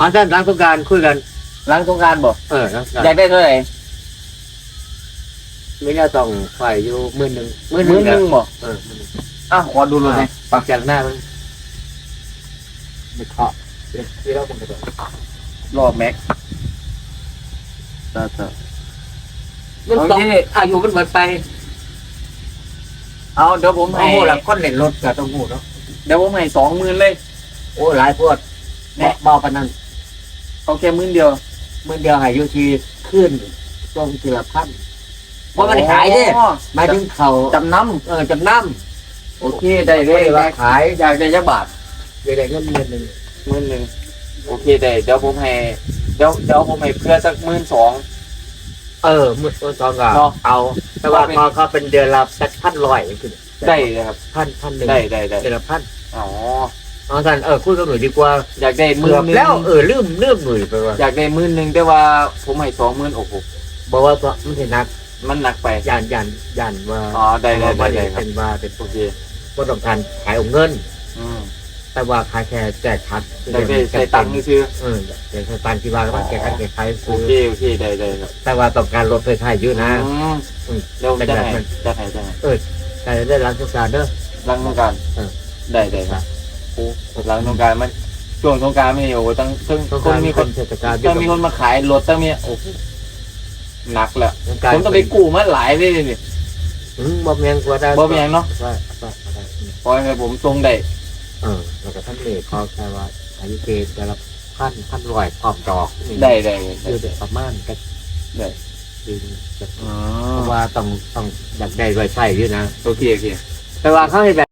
อ๋อท่านหล้างสงกรารคุยกัน หลังสงกรารบอกเออหล้างสงกอายรากได้เท่าไหร่ไม่น่าต้องไฟอยู่หมื่นหนึ่งหมื่นหมืนึ่องหนึงบอกเอออะขอดูเลยนะปากจากหน้ามันไม่เคาะเดี๋ยวที่เราคงจะรอบแม็กต่อต่อมันโอต้องเค อายุมันหมดไปเอาเดี๋ยวผมโอ้ให้โหหลักคนเล่นรถกับต้องหูเนาะเดี๋ยวผมให้สองหมื่นเลย โอ้หลายพวดแม่เบาปานนั้น เอาแค่หมื่นเดียวหมื่นเดียวใหายอยู่ที่ขึ้นตรงทีละพันเพราะมันขายเนี่ยอ๋อหมายถึงเขาจำนเออจำนำโอเคได้ำเลยว่าขายอยากได้จักบาทเดี๋ยวได้เงินเดือนหนึ่งหมื่นหนึ่งโอเคได้เดี๋ยวผมให้เดี๋ยวเดี๋ยวผมให้เพื่อสักหมื่นสอง เออหมื่นตอนก็เนาะเอา แต่ว่าพอเขาเป็นเดือนละสักพันร้อยคือได้เลยครับ พันพันหนึ่งได้ได้ได้เดือนละพันอ๋อ เอากันเออคุยกับหน่อยดีกว่าอยากได้หมื่เกืนอบหนึ่งแล้วเออลืมลืมหน่อยไปว่าอยากได้หมื่นหนึ่งแต่ว่าผมให้สองหมื่นโอ้โหบอกว่ามันเป็นนักมันหนักไปยันยันยันว่าอ๋อได้ได้ได้ได้ครับเป็นว่าเป็นโอเคว่าต้องการขายเอาเงิน อืมแต่ว่าขายแค่แจกคัดได้ได้ใส่ตังค์ซื้อเออแจกตังค์ที่ว่าก็ต้องแจกคัดแจกขายโอซื้อเคโอเคได้ได้ครับแต่ว่าต้องการรถไฟไทยอยู่นะ อืมอืมเดี๋ยวจะให้เป็นแบบนั้นจะให้จะให้แต่ได้ร้านสงกรารเด้อหลังสงกรารเออ ได้ได้ครับโอ้ หลังสงกรารมันช่วงสงกรารไม่โอ้โหตั้งตั้งสงคกรานรมีมีคคนนเทศกาลต้องมีคนมาขายรถต้องมีโอ้โหหนักแหละสงกรารผมต้องไปกู้มาหลายเลยนี่ อืมบ่แม่นกว่าได้บ่แม่นเนาะ ว่าว่าว่าได้อืมพอให้ผมทรงได้เออแล้วก็ท่านเอกเขาแค่ว่าอายุเกณฑ์แต่ละพันพันร้อยพร้อมดอกนี่ได้ได้คือเด็กประมาณก็ได้คือจะอ๋อเพราะว่าต้องต้องอยากได้ไว้ใช้อยู่นะ โอเคโอเค แต่ว่าเขาให้แบบ